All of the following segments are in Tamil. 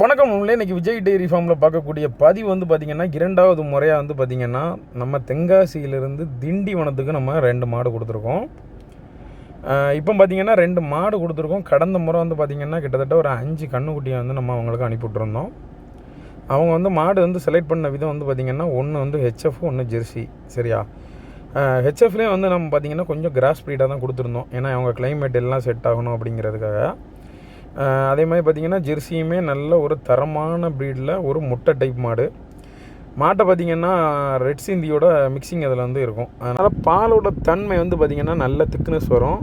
வணக்கம். உள்ள இன்னைக்கு விஜய் டெய்ரி ஃபார்மில் பார்க்கக்கூடிய பதிவு வந்து பார்த்திங்கன்னா இரண்டாவது முறையாக வந்து பார்த்திங்கன்னா நம்ம தென்காசியிலிருந்து திண்டிவனத்துக்கு நம்ம ரெண்டு மாடு கொடுத்துருக்கோம். இப்போ பார்த்திங்கன்னா ரெண்டு மாடு கொடுத்துருக்கோம். கடந்த முறை வந்து பார்த்திங்கன்னா கிட்டத்தட்ட ஒரு அஞ்சு கண்ணுக்குட்டியை வந்து நம்ம அவங்களுக்கு அனுப்பி விட்ருந்தோம் அவங்க வந்து மாடு வந்து செலக்ட் பண்ண விதம் வந்து பார்த்திங்கன்னா ஒன்று வந்து ஹெச்எஃப் ஒன்று ஜெர்சி சரியா? ஹெச்எஃப்லேயும் வந்து நம்ம பார்த்திங்கன்னா கொஞ்சம் கிராஸ் ஸ்பீடாக தான் கொடுத்துருந்தோம். ஏன்னா அவங்க கிளைமேட் எல்லாம் செட் ஆகணும் அப்படிங்கிறதுக்காக. அதே மாதிரி பார்த்திங்கன்னா ஜெர்சியுமே நல்ல ஒரு தரமான ப்ரீடில் ஒரு முட்டை டைப் மாடு. மாட்டை பார்த்திங்கன்னா ரெட் சிந்தியோட மிக்சிங் அதில் வந்து இருக்கும். அதனால் பாலோட தன்மை வந்து பார்த்திங்கன்னா நல்ல திக்னஸ் வரும்.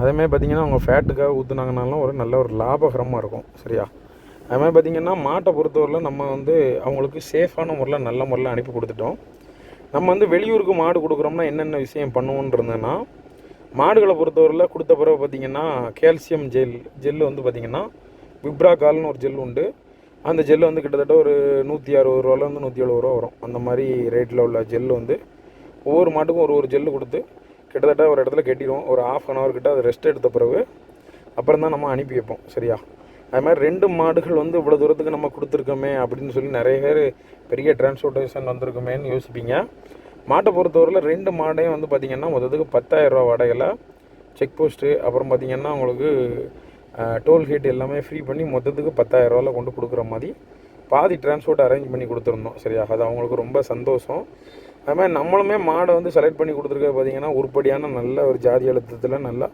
அதேமாதிரி பார்த்திங்கன்னா அவங்க ஃபேட்டுக்காக ஊற்றுனாங்கனாலும் ஒரு நல்ல ஒரு லாபகரமாக இருக்கும். சரியா? அது மாதிரி பார்த்திங்கன்னா மாட்டை பொறுத்தவரையில் நம்ம வந்து அவங்களுக்கு சேஃபான முறையில் நல்ல முறையில் அனுப்பி கொடுத்துட்டோம். நம்ம வந்து வெளியூருக்கு மாடு கொடுக்குறோம்னா என்னென்ன விஷயம் பண்ணுவோன்றதுன்னா இருந்தேன்னா மாடுகளை பொறுத்தவரையில் கொடுத்த பிறகு பார்த்திங்கன்னா கால்சியம் ஜெல் ஜெல்லு வந்து பார்த்திங்கன்னா விப்ராகால்னு ஒரு ஜெல் உண்டு. அந்த ஜெல்லு வந்து கிட்டத்தட்ட ஒரு நூற்றி அறுபது ரூபாலேருந்து நூற்றி எழுபது ரூபா வரும். அந்த மாதிரி ரேட்டில் உள்ள ஜெல்லு வந்து. ஒவ்வொரு மாட்டுக்கும் ஒரு ஒரு ஜெல்லு கொடுத்து கிட்டத்தட்ட ஒரு இடத்துல கட்டிடுவோம். ஒரு ஆஃப் அன் ஹவர் கிட்ட அதை ரெஸ்ட் எடுத்த பிறகு அப்புறம் தான் நம்ம அனுப்பி வைப்போம். சரியா? அது மாதிரி ரெண்டு மாடுகள் வந்து இவ்வளோ தூரத்துக்கு நம்ம கொடுத்துருக்கோமே அப்படின்னு சொல்லி நிறைய பேர் பெரிய டிரான்ஸ்போர்ட்டேஷன் வந்திருக்குமேன்னு யோசிப்பீங்க. மாட்டை பொறுத்தவரையில் ரெண்டு மாடையும் வந்து பார்த்திங்கன்னா மொத்தத்துக்கு பத்தாயிரரூவா வாடகையில் செக் போஸ்ட்டு அப்புறம் பார்த்திங்கன்னா உங்களுக்கு டோல்கேட் எல்லாமே ஃப்ரீ பண்ணி மொத்தத்துக்கு பத்தாயிரரூவாவில் கொண்டு கொடுக்குற மாதிரி பாதி டிரான்ஸ்போர்ட் அரேஞ்ச் பண்ணி கொடுத்துருந்தோம் சரியா? அது அவங்களுக்கு ரொம்ப சந்தோஷம். அதுமாதிரி நம்மளுமே மாடை வந்து செலக்ட் பண்ணி கொடுத்துருக்க பார்த்தீங்கன்னா உருப்படியான நல்ல ஒரு ஜாதி அழுத்தத்தில் நல்லா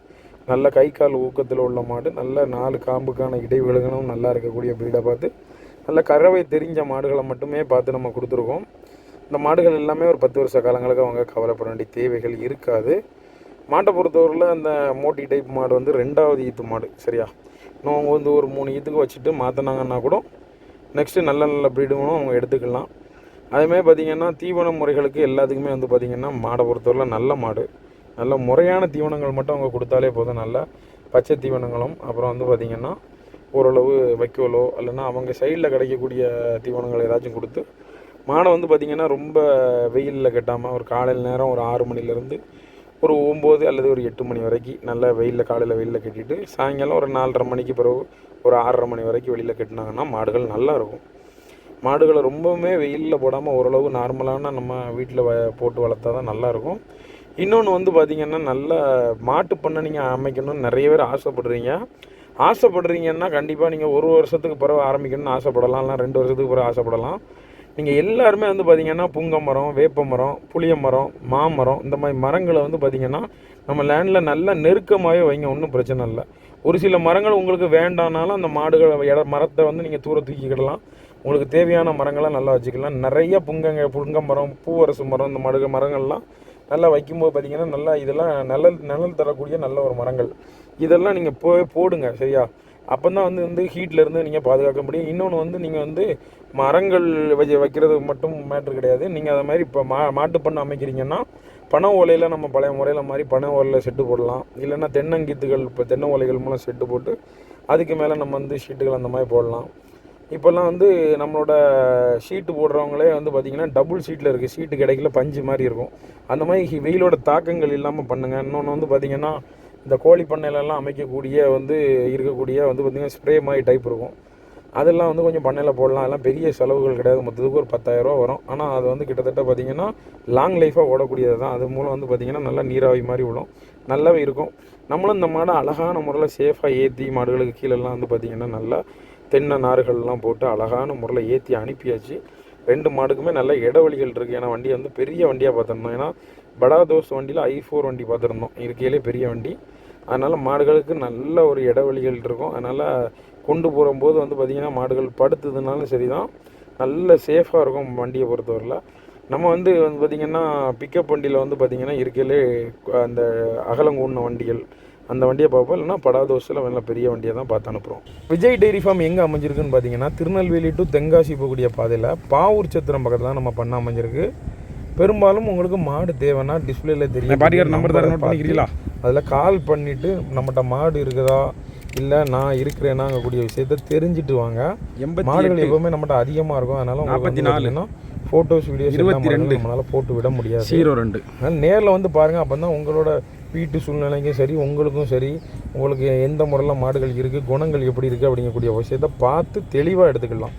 நல்ல கை கால் ஊக்கத்தில் உள்ள மாடு நல்ல நாலு காம்புக்கான இடைவெளிகளும் நல்லா இருக்கக்கூடிய பீடை பார்த்து நல்ல கறவை தெரிஞ்ச மாடுகளை மட்டுமே பார்த்து நம்ம கொடுத்துருக்கோம். இந்த மாடுகள் எல்லாமே ஒரு பத்து வருஷ காலங்களுக்கு அவங்க கவலைப்பட வேண்டிய தேவைகள் இருக்காது. மாட்டை பொறுத்தவரையில் அந்த மோட்டி டைப் மாடு வந்து ரெண்டாவது ஈத்து மாடு சரியா? இன்னும் அவங்க வந்து ஒரு மூணு ஈத்துக்கு வச்சுட்டு மாற்றினாங்கன்னா கூட நெக்ஸ்ட்டு நல்ல நல்ல ப்ரீடுங்களும் அவங்க எடுத்துக்கலாம். அதேமாதிரி பார்த்திங்கன்னா தீவன முறைகளுக்கு எல்லாத்துக்குமே வந்து பார்த்திங்கன்னா மாடை பொறுத்தவரையில் நல்ல மாடு. நல்ல முறையான தீவனங்கள் மட்டும் அவங்க கொடுத்தாலே போதும். நல்ல பச்சை தீவனங்களும் அப்புறம் வந்து பார்த்திங்கன்னா ஓரளவு வைக்கோலோ இல்லைன்னா அவங்க சைடில் கிடைக்கக்கூடிய தீவனங்கள் ஏதாச்சும் கொடுத்து மாடை வந்து பார்த்திங்கன்னா ரொம்ப வெயிலில் கட்டாமல் ஒரு காலையில் நேரம் ஒரு ஆறு மணிலேருந்து ஒரு ஒம்பது அல்லது ஒரு எட்டு மணி வரைக்கும் நல்லா வெயிலில் காலையில் வெயிலில் கட்டிட்டு சாயங்காலம் ஒரு நாலரை மணிக்கு பிறகு ஒரு ஆறரை மணி வரைக்கும் வெளியில் கட்டினாங்கன்னா மாடுகள் நல்லா இருக்கும். மாடுகளை ரொம்பவுமே வெயிலில் போடாமல் ஓரளவு நார்மலான நம்ம வீட்டில் வ போட்டு வளர்த்தா தான் நல்லாயிருக்கும் இன்னொன்று வந்து பார்த்திங்கன்னா நல்லா மாட்டு பண்ணை நீங்கள் அமைக்கணும்னு நிறைய பேர் ஆசைப்படுறீங்க. ஆசைப்படுறீங்கன்னா கண்டிப்பாக நீங்கள் ஒரு வருஷத்துக்கு பிறகு ஆரம்பிக்கணும்னு ஆசைப்படலாம் இல்லை ரெண்டு வருஷத்துக்கு பிறகு ஆசைப்படலாம். நீங்கள் எல்லாருமே வந்து பார்த்திங்கன்னா புங்க மரம் வேப்ப மரம் புளிய மரம் மாமரம் இந்த மாதிரி மரங்களை வந்து பார்த்திங்கன்னா நம்ம லேண்டில் நல்லா நெருக்கமாகவே வைங்க ஒன்றும் பிரச்சனை இல்லை. ஒரு சில மரங்கள் உங்களுக்கு வேண்டானாலும் அந்த மாடுகளை இட மரத்தை வந்து நீங்கள் தூர தூக்கிக்கிடலாம். உங்களுக்கு தேவையான மரங்களை நல்லா வச்சுக்கலாம். நிறைய புங்கங்க புங்க மரம் பூவரசு மரம் இந்த மடுக மரங்கள்லாம் நல்லா வைக்கும்போது பார்த்தீங்கன்னா நல்லா இதெல்லாம் நிழல் நிழல் தரக்கூடிய நல்ல ஒரு மரங்கள். இதெல்லாம் நீங்கள் போய் போடுங்க சரியா? அப்போ தான் வந்து வந்து ஹீட்லேருந்து நீங்கள் பாதுகாக்க முடியும். இன்னொன்று வந்து நீங்கள் வந்து மரங்கள் வச்சு வைக்கிறது மட்டும் மேட்ரு கிடையாது. நீங்கள் அதை மாதிரி இப்போ மா மாட்டு பண்ணை அமைக்கிறீங்கன்னா பனை ஓலையில் நம்ம பழைய முறையில் மாதிரி பனை ஓலையில் செட்டு போடலாம். இல்லைன்னா தென்னங்கீத்துகள் இப்போ தென்னை ஓலைகள் மூலம் செட்டு போட்டு அதுக்கு மேலே நம்ம வந்து ஷீட்டுகள் அந்த மாதிரி போடலாம். இப்போல்லாம் வந்து நம்மளோட ஷீட்டு போடுறவங்களே வந்து பார்த்திங்கன்னா டபுள் ஷீட்டில் இருக்குது ஷீட்டு கிடைக்கல பஞ்சு மாதிரி இருக்கும். அந்த மாதிரி வெயிலோட தாக்கங்கள் இல்லாமல் பண்ணுங்கள் இன்னொன்று வந்து பார்த்திங்கன்னா இந்த கோழி பண்ணையிலலாம் அமைக்கக்கூடிய வந்து இருக்கக்கூடிய வந்து பார்த்திங்கன்னா ஸ்ப்ரே மாதிரி டைப் இருக்கும். அதெல்லாம் வந்து கொஞ்சம் பண்ணையில் போடலாம். அதெல்லாம் பெரிய செலவுகள் கிடையாது. மொத்தத்துக்கு ஒரு 10000 ரூபா வரும். ஆனால் அது வந்து கிட்டத்தட்ட பார்த்திங்கன்னா லாங் லைஃபாக ஓடக்கூடியது தான். அது மூலம் வந்து பார்த்திங்கன்னா நல்லா நீராவி மாதிரி விடும் நல்லாவே இருக்கும். நம்மளும் இந்த மாடை அழகான முறையில் சேஃபாக ஏற்றி மாடுகளுக்கு கீழெல்லாம் வந்து பார்த்திங்கன்னா நல்லா தென்னை நார்கள்லாம் போட்டு அழகான முறையில் ஏற்றி அனுப்பியாச்சு. ரெண்டு மாடுக்குமே நல்ல இடைவெளிகள் இருக்குது ஏன்னா வண்டி வந்து பெரிய வண்டியாக பார்த்துருந்தோம். ஏன்னா படா தோஸ் வண்டியில் ஐ ஃபோர் வண்டி பார்த்துருந்தோம். இருக்கையிலே பெரிய வண்டி. அதனால் மாடுகளுக்கு நல்ல ஒரு இடைவெளிகள் இருக்கும். அதனால் கொண்டு போகும்போது வந்து பார்த்திங்கன்னா மாடுகள் படுத்ததுனாலும் சரி தான் நல்ல சேஃபாக இருக்கும் வண்டியை பொறுத்தவரையில். நம்ம வந்து வந்து பார்த்திங்கன்னா பிக்கப் வண்டியில் வந்து பார்த்திங்கன்னா இருக்கையிலே அந்த அகலங்கூடின வண்டிகள். அந்த வண்டியை பார்ப்போம். இல்லைன்னா படாதோசில் நல்ல பெரிய வண்டியை தான் பார்த்து அனுப்புகிறோம் விஜய் டெய்ரி ஃபார்ம் எங்கே அமைஞ்சிருக்குன்னு பார்த்தீங்கன்னா திருநெல்வேலி டு தென்காசி போகக்கூடிய பாதையில் பாவூர் சத்திரம் பக்கத்தில் தான் நம்ம பண்ண அமைஞ்சிருக்கு. பெரும்பாலும் உங்களுக்கு மாடு தேவைன்னா டிஸ்பிளேல தெரியும். பாட்டிக்கார் நம்பர் தர நோட் பண்ணிக்கிறீங்களா? அதில் கால் பண்ணிவிட்டு நம்மகிட்ட மாடு இருக்குதா? இல்லை நான் இருக்கிறேனாங்க கூடிய விஷயத்த தெரிஞ்சுட்டு வாங்க. மாடுகள் எப்பவுமே நம்மகிட்ட அதிகமாக இருக்கும். அதனால நாற்பத்தி நாலு. ஃபோட்டோஸ் வீடியோஸ் இருபத்தி ரெண்டு. நம்மளால் போட்டு விட முடியாது. ஜீரோ ரெண்டு. நேரில் வந்து பாருங்கள் அப்போ தான் உங்களோட வீட்டு சூழ்நிலைக்கும் சரி உங்களுக்கும் சரி உங்களுக்கு எந்த முறையில் மாடுகள் இருக்குது குணங்கள் எப்படி இருக்குது அப்படிங்கக்கூடிய விஷயத்தை பார்த்து தெளிவாக எடுத்துக்கலாம்.